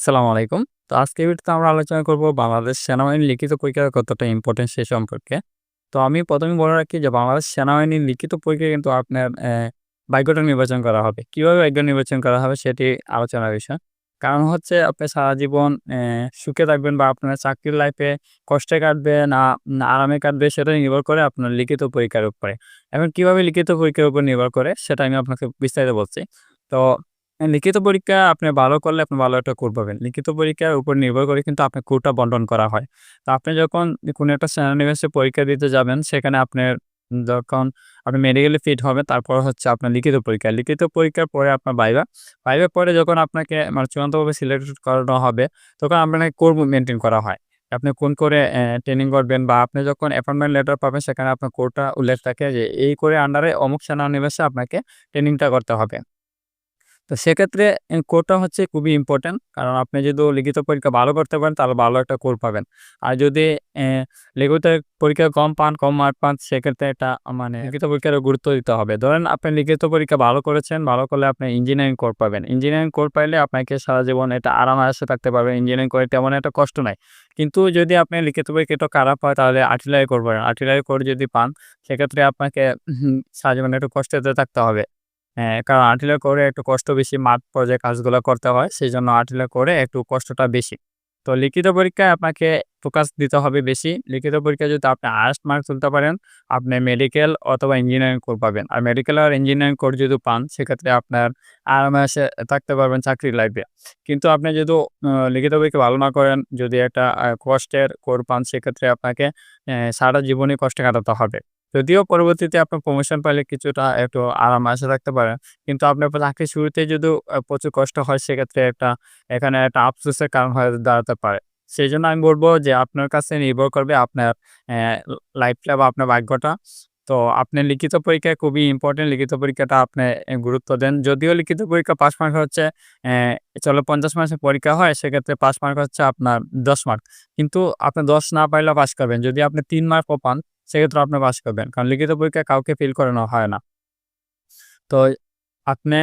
আসসালামু আলাইকুম। তো আজকে ভিডিওতে আমরা আলোচনা করব বাংলাদেশ সেনাবাহিনীর লিখিত পরীক্ষা কতটা ইম্পোর্টেন্ট সে সম্পর্কে। তো আমি প্রথমে বলে রাখি যে বাংলাদেশ সেনাবাহিনীর লিখিত পরীক্ষা কিন্তু আপনার ভাগ্যটা নির্বাচন করা হবে। কীভাবে ভাগ্য নির্বাচন করা হবে সেটি আলোচনার বিষয়। কারণ হচ্ছে আপনি সারা জীবন সুখে থাকবেন বা আপনার চাকরির লাইফে কষ্টে কাটবে না আরামে কাটবে সেটা নির্ভর করে আপনার লিখিত পরীক্ষার উপরে। এখন কীভাবে লিখিত পরীক্ষার উপর নির্ভর করে সেটা আমি আপনাকে বিস্তারিত বলছি। তো লিখিত পরীক্ষা আপনি ভালো করলে আপনি ভালো একটা কোর পাবেন। লিখিত পরীক্ষার উপর নির্ভর করে কিন্তু আপনার কোরটা বন্টন করা হয়। তো আপনি যখন কোনো একটা সেনানিবাসে পরীক্ষা দিতে যাবেন, সেখানে আপনার যখন আপনি মেডিকেলি ফিট হবেন, তারপর হচ্ছে আপনার লিখিত পরীক্ষা। লিখিত পরীক্ষার পরে আপনার ভাইভা। ভাইভার পরে যখন আপনাকে মানে চূড়ান্তভাবে সিলেক্টেড করানো হবে, তখন আপনাকে কোর মেনটেন করা হয়। আপনি কোন করে ট্রেনিং করবেন বা আপনি যখন অ্যাপয়েন্টমেন্ট লেটার পাবেন, সেখানে আপনার কোরটা উল্লেখ থাকে যে, এই করে আন্ডারে অমুক সেনানিবাসে আপনাকে ট্রেনিংটা করতে হবে। তো সেক্ষেত্রে কোরটা হচ্ছে খুবই ইম্পোর্টেন্ট। কারণ আপনি যদি লিখিত পরীক্ষা ভালো করতে পারেন তাহলে ভালো একটা কোর পাবেন। আর যদি লিখিত পরীক্ষা কম পান, কম মার্ক পান সেক্ষেত্রে এটা মানে লিখিত পরীক্ষার গুরুত্ব দিতে হবে। ধরেন আপনি লিখিত পরীক্ষা ভালো করেছেন, ভালো করলে আপনি ইঞ্জিনিয়ারিং কোর পাবেন। ইঞ্জিনিয়ারিং কোর পাইলে আপনাকে সারা জীবন এটা আরাম-আয়েশে থাকতে পারবেন। ইঞ্জিনিয়ারিং করে তেমন একটা কষ্ট নাই। কিন্তু যদি আপনি লিখিত পরীক্ষা একটু খারাপ হয় তাহলে আর্টিলারি কোর পাবেন। আর্টিলারি কোর যদি পান সেক্ষেত্রে আপনাকে সারা জীবন একটু কষ্টেতে থাকতে হবে। হ্যাঁ, কারণ আর্টিলারি করে একটু কষ্ট বেশি মাঠ পর্যায়ে কাজগুলো করতে হয়। সেই জন্য আর্টিলারি করে একটু কষ্টটা বেশি। তো লিখিত পরীক্ষায় আপনাকে ফোকাস দিতে হবে বেশি। লিখিত পরীক্ষায় যদি আপনি হাইয়েস্ট মার্ক তুলতে পারেন, আপনি মেডিকেল অথবা ইঞ্জিনিয়ারিং কোর পাবেন। আর মেডিকেল আর ইঞ্জিনিয়ারিং কোর যদি পান সেক্ষেত্রে আপনার আরাম-আয়েশে থাকতে পারবেন চাকরির লাইফে। কিন্তু আপনি যদি লিখিত পরীক্ষা ভালো না করেন, যদি একটা কষ্টের কোর পান সেক্ষেত্রে আপনাকে সারা জীবনই কষ্টে কাটাতে হবে। যদিও পরবর্তীতে আপনি প্রমোশন পাইলে কিছুটা একটু আরাম-আয়েশে থাকতে পারেন। কিন্তু আপনার চাকরির শুরুতেই যদি প্রচুর কষ্ট হয়, সেক্ষেত্রে একটা, এখানে একটা আফসোসের কারণ হয়ে দাঁড়াতে পারে। সেই জন্য আমি বলব যে, আপনার কাছে নির্ভর করবে আপনার লাইফটা বা আপনার ভাগ্যটা। তো আপনি লিখিত পরীক্ষা খুবই ইম্পোর্টেন্ট। লিখিত পরীক্ষাটা আপনি গুরুত্ব দেন। যদিও লিখিত পরীক্ষা পাস মার্ক হচ্ছে চলো ৫০ মার্কসের পরীক্ষা হয়, সেক্ষেত্রে পাস মার্ক হচ্ছে আপনার ১০ মার্ক। কিন্তু আপনি ১০ না পাইলেও পাস করবেন। যদি আপনি ৩ মার্কও পান সেক্ষেত্রে আপনি পাস করবেন। কারণ লিখিত পরীক্ষায় কাউকে ফেল করানো হয় না। তো আপনি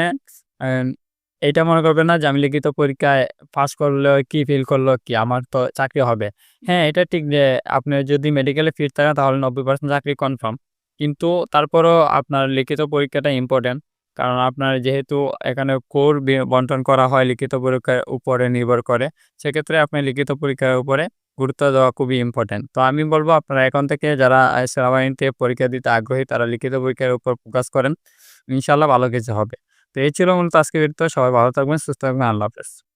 এইটা মনে করবেন না যে আমি লিখিত পরীক্ষায় পাস করলে কি ফিল করলেও কি আমার তো চাকরি হবে। হ্যাঁ, এটা ঠিক যে আপনি যদি মেডিকেলে ফিট থাকেন তাহলে ৯০% চাকরি কনফার্ম। কিন্তু তারপরও আপনার লিখিত পরীক্ষাটা ইম্পর্টেন্ট কারণ আপনার যেহেতু এখানে কোর বন্টন করা হয় লিখিত পরীক্ষার উপরে নির্ভর করে। সেক্ষেত্রে আপনি লিখিত পরীক্ষার উপরে গুরুত্ব দেওয়া খুবই ইম্পর্টেন্ট তো আমি বলব আপনারা এখন থেকে যারা সেনাবাহিনীতে পরীক্ষা দিতে আগ্রহী তারা লিখিত পরীক্ষার উপর ফোকাস করেন। ইনশাল্লাহ ভালো কিছু হবে। তো এই ছিল মূলত আজকে ভিডিওতে। সবাই ভালো থাকবেন, সুস্থ থাকবেন। আল্লাহ হাফেজ।